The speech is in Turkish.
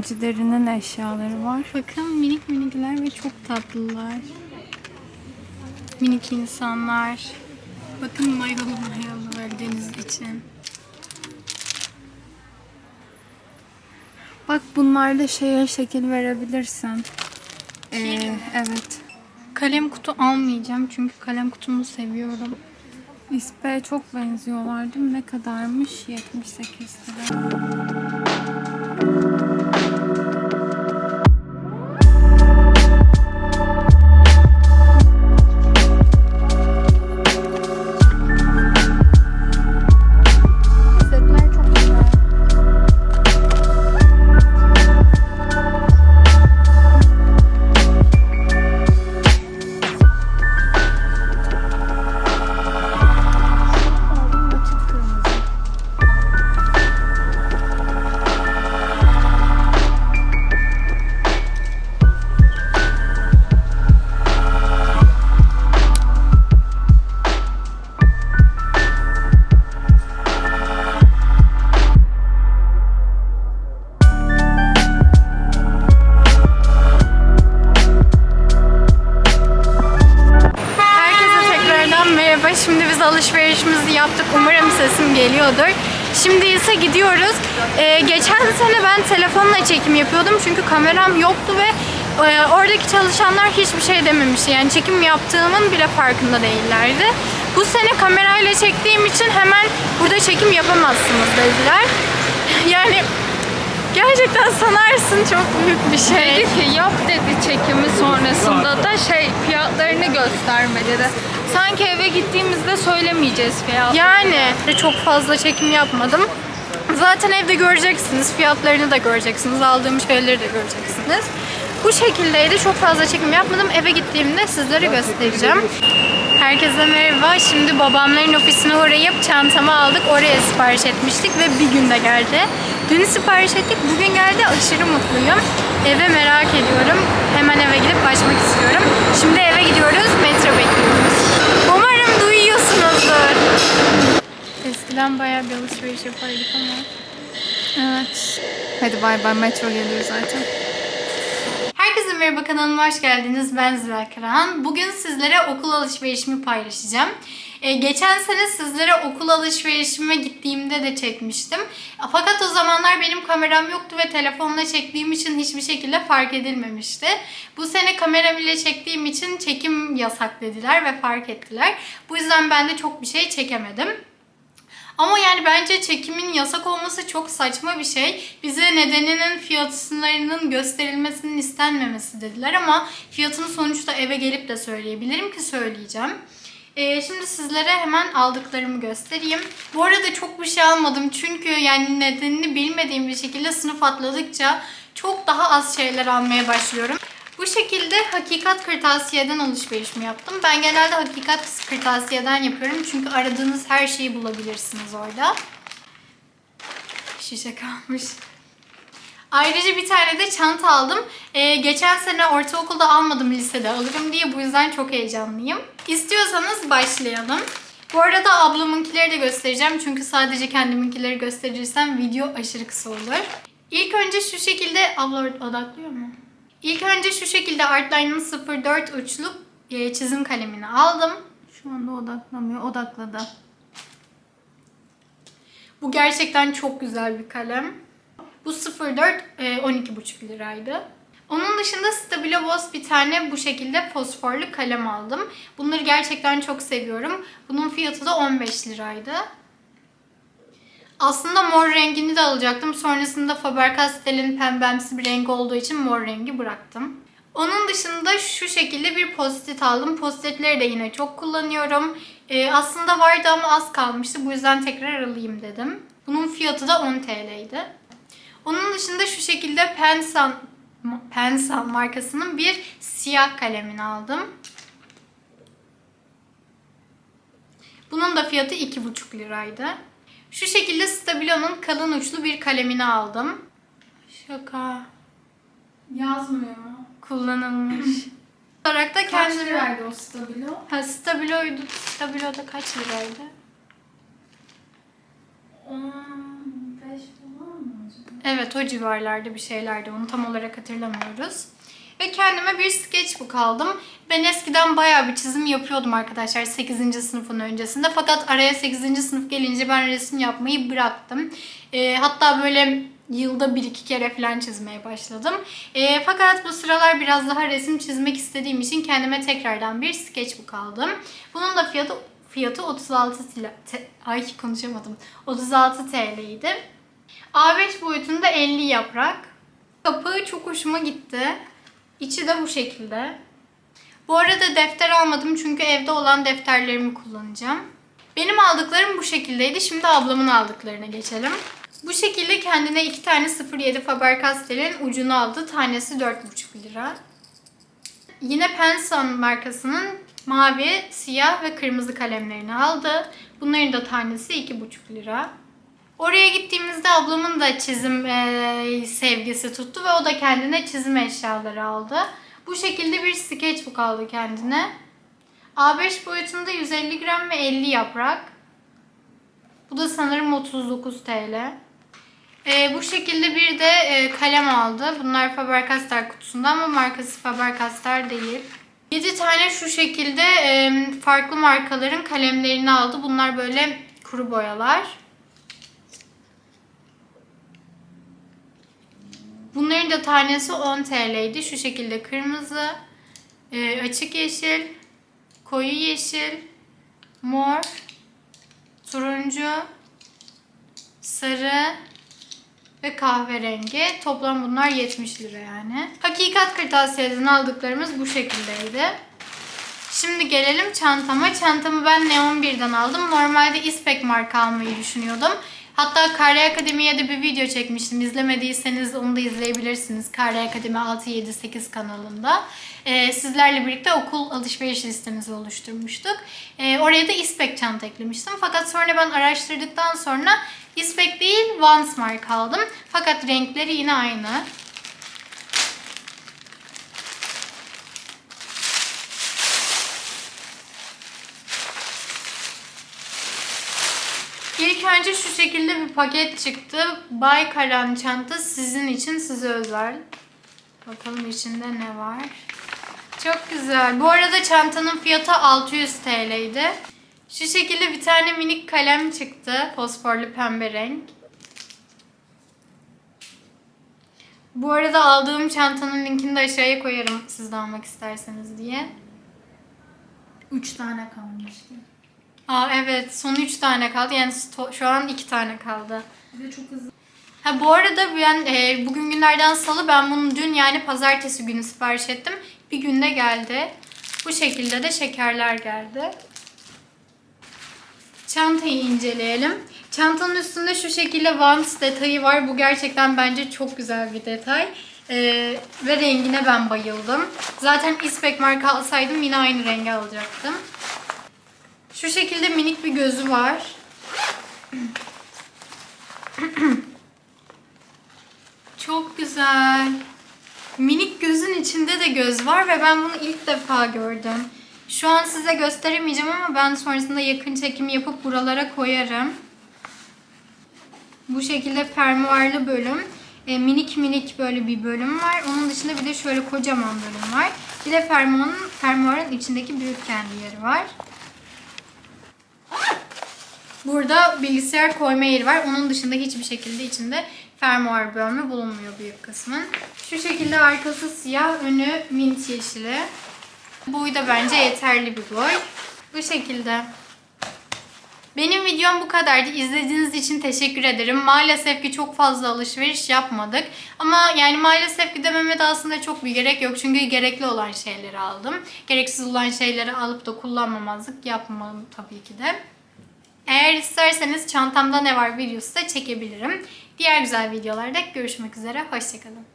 öğrencilerinin eşyaları var. Bakın minik minikler ve çok tatlılar. Minik insanlar. Bakın mayalı mayalı böyle deniz için. Bak bunlarla şeye şekil verebilirsin. Ee, evet. Kalem kutu almayacağım çünkü kalem kutumu seviyorum. İspe'ye çok benziyorlar değil mi? Ne kadarmış? 78 lira. Yaptık. Umarım sesim geliyordur. Şimdi ise gidiyoruz. Ee, geçen sene ben telefonla çekim yapıyordum çünkü kameram yoktu ve e, oradaki çalışanlar hiçbir şey dememişti. Yani çekim yaptığımın bile farkında değillerdi. Bu sene kamerayla çektiğim için hemen burada çekim yapamazsınız dediler. Yani gerçekten sanarsın çok büyük bir şey. Dedi ki yap dedi çekimi sonrasında da şey fiyatlarını gösterme dedi. Sanki eve gittiğimizde söylemeyeceğiz fiyat. Yani çok fazla çekim yapmadım. Zaten evde göreceksiniz. Fiyatlarını da göreceksiniz. Aldığım şeyleri de göreceksiniz. Bu şekildeydi. Çok fazla çekim yapmadım. Eve gittiğimde sizlere göstereceğim. Herkese merhaba. Şimdi babamların ofisine uğrayıp çantamı aldık. Oraya sipariş etmiştik ve bir günde geldi. Dün sipariş ettik. Bugün geldi. Aşırı mutluyum. Eve merak ediyorum. Hemen eve gidip açmak istiyorum. Şimdi eve gidiyoruz. Metro bekliyoruz. Umarım duyuyorsunuzdur. Eskiden bayağı bir alışveriş yapardık ama. Evet. Hadi bay bay metro geliyor zaten. Herkese merhaba kanalıma hoş geldiniz. Ben Zira Karahan. Bugün sizlere okul alışverişimi paylaşacağım. Ee, geçen sene sizlere okul alışverişime gittiğimde de çekmiştim. Fakat o zamanlar benim kameram yoktu ve telefonla çektiğim için hiçbir şekilde fark edilmemişti. Bu sene kameram ile çektiğim için çekim yasak dediler ve fark ettiler. Bu yüzden ben de çok bir şey çekemedim. Ama yani bence çekimin yasak olması çok saçma bir şey. Bize nedeninin fiyatlarının gösterilmesinin istenmemesi dediler ama fiyatını sonuçta eve gelip de söyleyebilirim ki söyleyeceğim. Ee, şimdi sizlere hemen aldıklarımı göstereyim. Bu arada çok bir şey almadım çünkü yani nedenini bilmediğim bir şekilde sınıf atladıkça çok daha az şeyler almaya başlıyorum. Bu şekilde Hakikat Kırtasiye'den alışverişimi yaptım. Ben genelde Hakikat Kırtasiye'den yapıyorum çünkü aradığınız her şeyi bulabilirsiniz orada. Şişe kalmış. Ayrıca bir tane de çanta aldım. Ee, geçen sene ortaokulda almadım lisede alırım diye bu yüzden çok heyecanlıyım. İstiyorsanız başlayalım. Bu arada ablamınkileri de göstereceğim çünkü sadece kendiminkileri gösterirsem video aşırı kısa olur. İlk önce şu şekilde abla odaklıyor mu? İlk önce şu şekilde Artline'ın 04 uçlu e, çizim kalemini aldım. Şu anda odaklamıyor. Odakladı. Bu gerçekten çok güzel bir kalem. Bu 04 e, 12,5 liraydı. Onun dışında Stabilo Boss bir tane bu şekilde fosforlu kalem aldım. Bunları gerçekten çok seviyorum. Bunun fiyatı da 15 liraydı. Aslında mor rengini de alacaktım. Sonrasında Faber-Castell'in pembemsi bir rengi olduğu için mor rengi bıraktım. Onun dışında şu şekilde bir post-it aldım. Post-itleri de yine çok kullanıyorum. Ee, aslında vardı ama az kalmıştı. Bu yüzden tekrar alayım dedim. Bunun fiyatı da 10 TL'ydi. Onun dışında şu şekilde Pensan, Pensan markasının bir siyah kalemini aldım. Bunun da fiyatı 2,5 liraydı. Şu şekilde Stabilo'nun kalın uçlu bir kalemini aldım. Şaka. Yazmıyor. Kullanılmış. olarak da kendi... liraydı o stabilo? Ha, Stabilo'ydu. Stabilo'da kaç liraydı? 15 falan mı acaba? Evet o civarlarda bir şeylerdi. Onu tam olarak hatırlamıyoruz. Ve kendime bir sketchbook aldım. Ben eskiden bayağı bir çizim yapıyordum arkadaşlar 8. sınıfın öncesinde. Fakat araya 8. sınıf gelince ben resim yapmayı bıraktım. Ee, hatta böyle yılda bir iki kere falan çizmeye başladım. Ee, fakat bu sıralar biraz daha resim çizmek istediğim için kendime tekrardan bir sketchbook aldım. Bunun da fiyatı fiyatı 36 TL. Ay konuşamadım. 36 TL'ydi. A5 boyutunda 50 yaprak. Kapağı çok hoşuma gitti. İçi de bu şekilde. Bu arada defter almadım çünkü evde olan defterlerimi kullanacağım. Benim aldıklarım bu şekildeydi. Şimdi ablamın aldıklarına geçelim. Bu şekilde kendine iki tane 07 Faber-Castell'in ucunu aldı. Tanesi 4,5 lira. Yine Penson markasının mavi, siyah ve kırmızı kalemlerini aldı. Bunların da tanesi 2,5 lira. Oraya gittiğimizde ablamın da çizim eee, sevgisi tuttu ve o da kendine çizim eşyaları aldı. Bu şekilde bir sketchbook aldı kendine. A5 boyutunda 150 gram ve 50 yaprak. Bu da sanırım 39 TL. Ee, bu şekilde bir de e, kalem aldı. Bunlar Faber-Castell kutusunda ama markası Faber-Castell değil. 7 tane şu şekilde e, farklı markaların kalemlerini aldı. Bunlar böyle kuru boyalar. Bunların da tanesi 10 TL'ydi. Şu şekilde kırmızı, e, açık yeşil, koyu yeşil, mor, turuncu, sarı ve kahverengi. Toplam bunlar 70 lira yani. Hakikat kırtasiyeden aldıklarımız bu şekildeydi. Şimdi gelelim çantama. Çantamı ben Neon 1'den aldım. Normalde İspek marka almayı düşünüyordum. Hatta Kare Akademi'ye de bir video çekmiştim. İzlemediyseniz onu da izleyebilirsiniz. Kare Akademi 6-7-8 kanalında. Ee, sizlerle birlikte okul alışveriş listemizi oluşturmuştuk. Ee, oraya da İspek çanta eklemiştim. Fakat sonra ben araştırdıktan sonra İspek değil Vans marka aldım. Fakat renkleri yine aynı. İlk önce şu şekilde bir paket çıktı. Bay Karan çanta sizin için size özel. Bakalım içinde ne var. Çok güzel. Bu arada çantanın fiyatı 600 TL'ydi. Şu şekilde bir tane minik kalem çıktı. Fosforlu pembe renk. Bu arada aldığım çantanın linkini de aşağıya koyarım siz de almak isterseniz diye. 3 tane kalmıştı. Aa evet son 3 tane kaldı. Yani şu an 2 tane kaldı. Bir de çok hızlı. Ha bu arada ben e, bugün günlerden salı ben bunu dün yani pazartesi günü sipariş ettim. Bir günde geldi. Bu şekilde de şekerler geldi. Çantayı inceleyelim. Çantanın üstünde şu şekilde Vans detayı var. Bu gerçekten bence çok güzel bir detay. Ee, ve rengine ben bayıldım. Zaten İspek marka alsaydım yine aynı rengi alacaktım. Şu şekilde minik bir gözü var. Çok güzel. Minik gözün içinde de göz var ve ben bunu ilk defa gördüm. Şu an size gösteremeyeceğim ama ben sonrasında yakın çekim yapıp buralara koyarım. Bu şekilde fermuarlı bölüm. E, minik minik böyle bir bölüm var. Onun dışında bir de şöyle kocaman bölüm var. Bir de fermuarın, fermuarın içindeki büyük kendi yeri var. Burada bilgisayar koyma yeri var. Onun dışında hiçbir şekilde içinde fermuar bölümü bulunmuyor büyük kısmın. Şu şekilde arkası siyah, önü mint yeşili. Boyu da bence yeterli bir boy. Bu şekilde. Benim videom bu kadardı. İzlediğiniz için teşekkür ederim. Maalesef ki çok fazla alışveriş yapmadık. Ama yani maalesef ki dememe de aslında çok bir gerek yok. Çünkü gerekli olan şeyleri aldım. Gereksiz olan şeyleri alıp da kullanmamazlık yapmam tabii ki de. Eğer isterseniz çantamda ne var videosu da çekebilirim. Diğer güzel videolarda görüşmek üzere. Hoşçakalın.